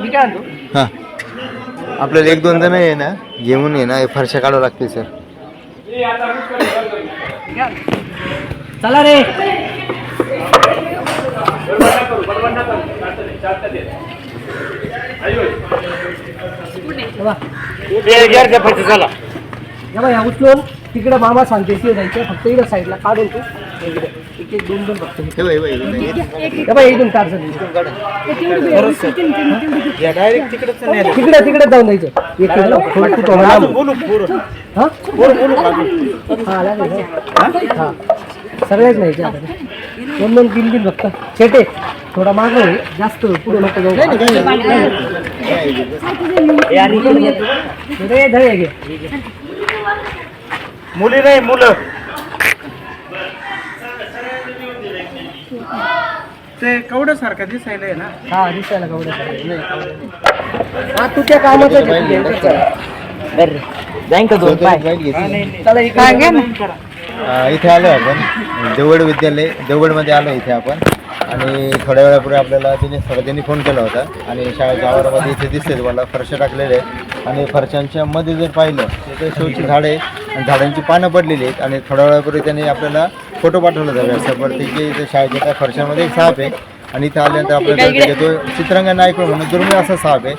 मी काय आणतो हां. आपल्याला एक दोन जण आहे ना घेऊन ये ना हे फरशा काढावं लागते सर चला रे. चला. उचलून तिकडे मामा सांगते ते जायचं. फक्त इकडे साईडला काढून तू. इकडे. एक एक दोन दोन फक्त. हे बघ, हे बघ, हे बघ. हे बाई इथून काढ सर तिकडे तिकडे जाऊन द्यायचं एक थोडं तू थोडं लांब. हा? हा, लागेल, हा. हा. सगळ्याच नाही दोन दोन तीन तीन फक्त. छेटे थोडा माग जास्त पुढे नको जाऊ. धळे घे. मुली नाही मुलं. ते कवडं सारखं दिसायला आहे ना. हा दिसायला कवडं हा तू त्या कामाचं जाईन का दोन? पाय. वाईट घेतली. चला इकडे अं, इथे आलो आपण. देवगड विद्यालय देवगडमध्ये आलो इथे आपण. आणि थोड्या वेळापूर्वी आपल्याला तिने थोडा त्यांनी फोन केला होता. आणि शाळेच्या आवारामध्ये इथे दिसते तुम्हाला फरशा टाकलेले आहेत. आणि फरशांच्या मध्ये जर पाहिलं तर ते शोची झाडे आणि झाडांची पानं पडलेली आहेत. आणि थोड्या वेळापूर्वी त्यांनी आपल्याला फोटो पाठवला होता व्हॉट्सअपवरती की इथे शाळेच्या त्या फरशामध्ये एक साप आहे. आणि इथे आल्यानंतर आपल्याला कळतं की तो चित्रांगण नायक म्हणून दुर्मिळ असा साप आहे.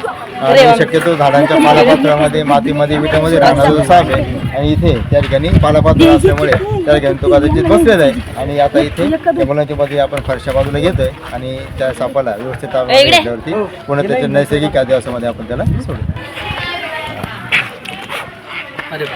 आणि शक्यतो झाडांच्या पालापात्रामध्ये मातीमध्ये विटामध्ये राहणारा जो साप आहे. आणि इथे त्या ठिकाणी पालापात्र असल्यामुळे त्या ठिकाणी तो कदाचित बसलेला आहे. आणि आता इथे त्या मुलांच्या मध्ये आपण फरशा बाजूला घेतोय. आणि त्या सापाला व्यवस्थित घेतल्यावरती पुन्हा त्याच्या नैसर्गिक आदिवासामध्ये आपण त्याला सोडू. दे.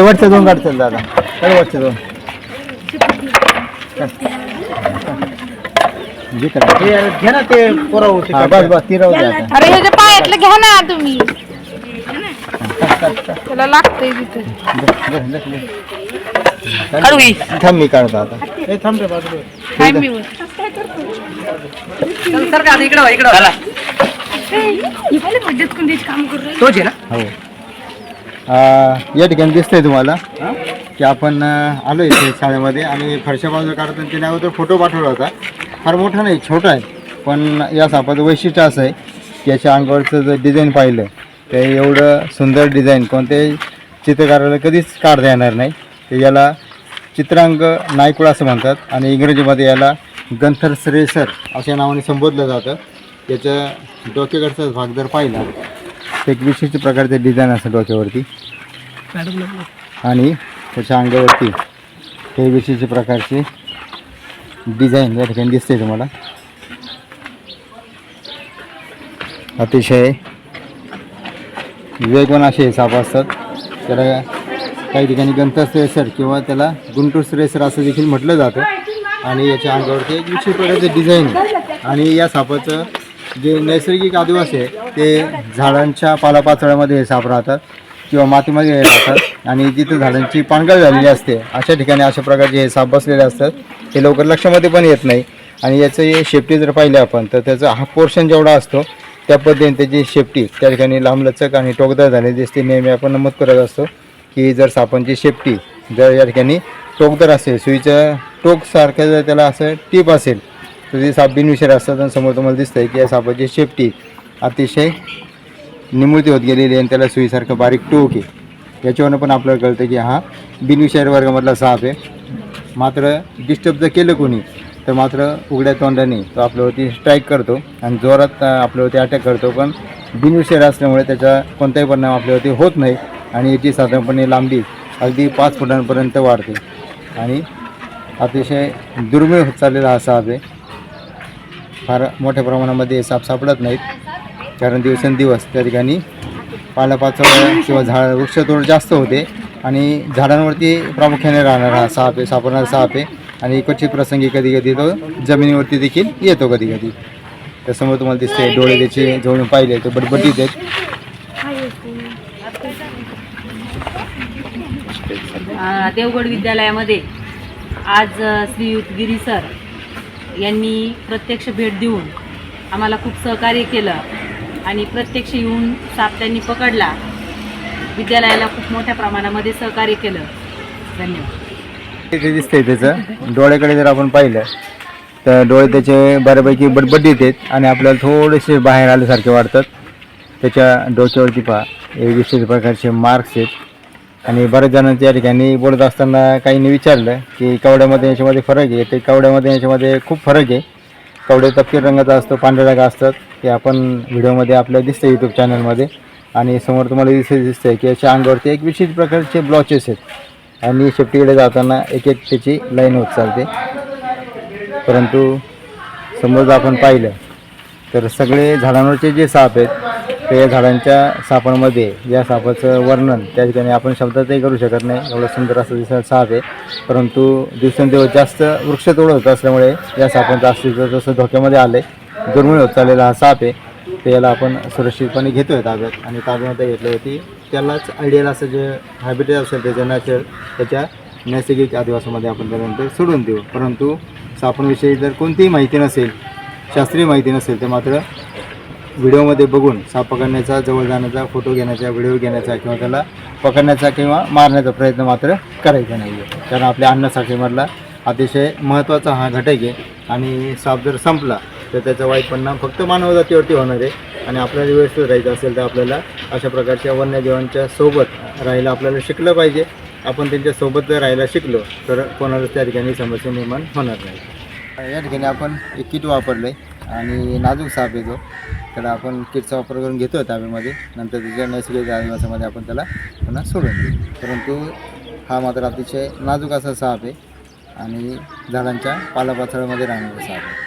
वरचे दोन काढतील दादा चल वरचे दोन घे ना ते पोरं होते हा, बस बस ती राहू दे आता अरे ह्याच्या पायातलं घ्या ना तुम्ही त्याला लागतंय तिथे दे, दे, दे, दे. थांब मी काढतो आता थांब रे बाजूला काय मी वर. सर का इकडं इकडं ही पाहिलं का मध्येच कोणतीच काम करू राहिली? तोच आहे ना? हो. या ठिकाणी दिसतंय तुम्हाला की आपण अ, आलो इथे शाळेमध्ये आणि फरशा बाजूला काढताना त्याने अगोदर फोटो पाठवला होता. फार मोठा नाही छोटा आहे. पण या सापाचं वैशिष्ट्य असं आहे की याच्या अंगावरचं जर डिझाईन पाहिलं तर एवढं सुंदर डिझाईन कोणत्याही चित्रकाराला कधीच काढता येणार नाही. तर याला चित्रांग नायकुळ असं म्हणतात आणि इंग्रजीमध्ये याला गंथर श्रेसर अशा नावाने संबोधलं जातं. याच्या डोक्याकडचा भाग जर पाहिला तर एक विशिष्ट प्रकारचे डिझाईन असतं डोक्यावरती. आणि त्याच्या अंगावरती हे विशिष्ट प्रकारचे डिझाईन या ठिकाणी दिसते तुम्हाला. अतिशय वेगवान असे साप असतात. त्याला काही ठिकाणी गंतस रेसर किंवा त्याला गुंटूस रेसर असं देखील म्हटलं जातं. आणि याच्या अंगावरती एक विशिष्ट प्रकारचं डिझाईन आणि या सापाचं जे नैसर्गिक आदिवासी आहे ते झाडांच्या पालापाचळ्यामध्ये हे साप राहतात किंवा मातीमध्ये हे राहतात. आणि जिथे झाडांची पानगळ झालेली असते अशा ठिकाणी अशा प्रकारचे हे साप बसलेले असतात. हे लवकर लक्षामध्ये पण येत नाही. आणि याचं हे शेपटी जर पाहिले आपण तर त्याचा हा पोर्शन जेवढा असतो त्या पद्धतीने त्याची शेपटी त्या ठिकाणी लांबलचक आणि टोकदार झालेली दिसते. नेहमी आपण नमूद करत असतो की जर सापांची शेपटी जर या ठिकाणी टोकदार असेल सुईचं टोकसारखं जर त्याला असं टीप असेल तर ते साप बिनविषारी असतात आणि समोर तुम्हाला दिसतंय की या सापाची शेपटी अतिशय निमुळती होत गेलेली आहे आणि त्याला सुईसारखं बारीक टोक आहे. याच्यावरनं पण आपल्याला कळतं की हा बिनविषारी वर्गामधला साप आहे. मात्र डिस्टर्ब जर केलं कोणी तर मात्र उघड्या तोंडाने तो आपल्यावरती स्ट्राईक करतो आणि जोरात आपल्यावरती अटॅक करतो. पण बिनविषारी असल्यामुळे त्याचा कोणताही परिणाम आपल्यावरती होत नाही आणि याची साधारणपणे लांबी अगदी पाच फुटांपर्यंत वाढते. आणि अतिशय दुर्मिळ होत चाललेला हा साप आहे. फार मोठ्या प्रमाणामध्ये साप सापडत नाहीत. कारण दिवसेंदिवस त्या ठिकाणी पालापाचोळा किंवा झाड वृक्षतोड जास्त होते आणि झाडांवरती प्रामुख्याने राहणारा हा साप आहे सापडणारा साप आहे. आणि क्वचित प्रसंगी कधी कधी तो जमिनीवरती देखील येतो कधी कधी त्यासमोर तुम्हाला दिसते डोळे त्याचे जवळून पाहिले ते बटबटीत आहेत. देवगड विद्यालयामध्ये आज श्रीयुत गिरी सर यांनी प्रत्यक्ष भेट देऊन आम्हाला खूप सहकार्य केलं आणि प्रत्यक्ष येऊन साप त्यांनी पकडला. विद्यालयाला खूप मोठ्या प्रमाणामध्ये सहकार्य केलं. धन्यवाद. ते दिसतंय त्याचं. डोळ्याकडे जर आपण पाहिलं तर डोळे त्याचे बऱ्यापैकी बडबडीत आहेत आणि आपल्याला थोडेसे बाहेर आल्यासारखे वाटतात. त्याच्या डोक्यावरती पहा हे विशेष प्रकारचे मार्क्स आहेत. आणि बऱ्याच जणांच्या या ठिकाणी बोलत असताना काहींनी विचारलं की कवड्यामध्ये याच्यामध्ये फरक आहे. ते कवड्यामध्ये याच्यामध्ये खूप फरक आहे. कवडे तपकीर रंगाचा असतो पांढऱ्या रंगा असतात. ते आपण व्हिडिओमध्ये आपल्याला दिसतं यूट्यूब चॅनलमध्ये आणि समोर तुम्हाला विशेष दिसतं आहे की याच्या अंगावरती एक विशेष प्रकारचे ब्लॉचेस आहेत. आणि शेपटीकडे जाताना एक एक त्याची लाईन होत चालते. परंतु समोर जर आपण पाहिलं तर सगळे झाडांवरचे जे साप आहेत तर या झाडांच्या सापांमध्ये या सापाचं वर्णन त्या ठिकाणी आपण शब्दातही करू शकत नाही. एवढं सुंदर असं दिसणारं साप आहे. परंतु दिवसेंदिवस जास्त वृक्षतोड होत असल्यामुळे या सापांचं अस्तित्व जसं धोक्यामध्ये आलं आहे दुर्मिळ होत चाललेला हा साप आहे. ते याला आपण सुरक्षितपणे घेतोय ताब्यात. आणि ताब्यामध्ये घेतल्यावरती त्यालाच आयडियल असं जे हॅबिटेट असेल त्याच्या नॅचरल त्याच्या नैसर्गिक आदिवासामध्ये आपण त्यानंतर सोडून देऊ. परंतु सापांविषयी जर कोणतीही माहिती नसेल शास्त्रीय माहिती नसेल तर मात्र व्हिडिओमध्ये बघून साप पकडण्याचा जवळ जाण्याचा फोटो घेण्याचा व्हिडिओ घेण्याचा किंवा त्याला पकडण्याचा किंवा मारण्याचा प्रयत्न मात्र करायचा नाही आहे कारण आपल्या अन्नसाठीमधला अतिशय महत्त्वाचा हा घटक आहे. आणि साप जर संपला तर त्याचा वाईट परिणाम फक्त मानवजातीवरती होणार आहे. आणि आपल्याला व्यवस्थित राहायचं असेल तर आपल्याला अशा प्रकारच्या वन्यजीवांच्या सोबत राहायला आपल्याला शिकलं पाहिजे. आपण त्यांच्यासोबत जर राहायला शिकलो तर कोणालाच त्या ठिकाणी समस्या निर्माण होणार नाही. या ठिकाणी आपण एक किट वापरलं आहे आणि नाजूक साप येतो त्याला आपण किटचा वापर करून घेतो ताब्यामध्ये. नंतर त्याच्या नैसर्गिक आदिवासामध्ये आपण त्याला पुन्हा सोडून देऊ. परंतु हा मात्र अतिशय नाजूक असा साप आहे आणि झाडांच्या पालापाचळामध्ये राहणारा साप आहे.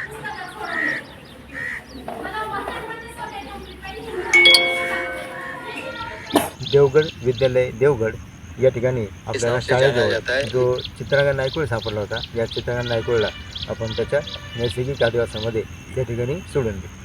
देवगड विद्यालय देवगड या ठिकाणी आपल्याला शाळेजवळ जो चित्रांगण नायकुळ सापडला होता या चित्रांगण नायकुळला आपण त्याच्या नैसर्गिक आदिवासामध्ये त्या ठिकाणी सोडून देऊ.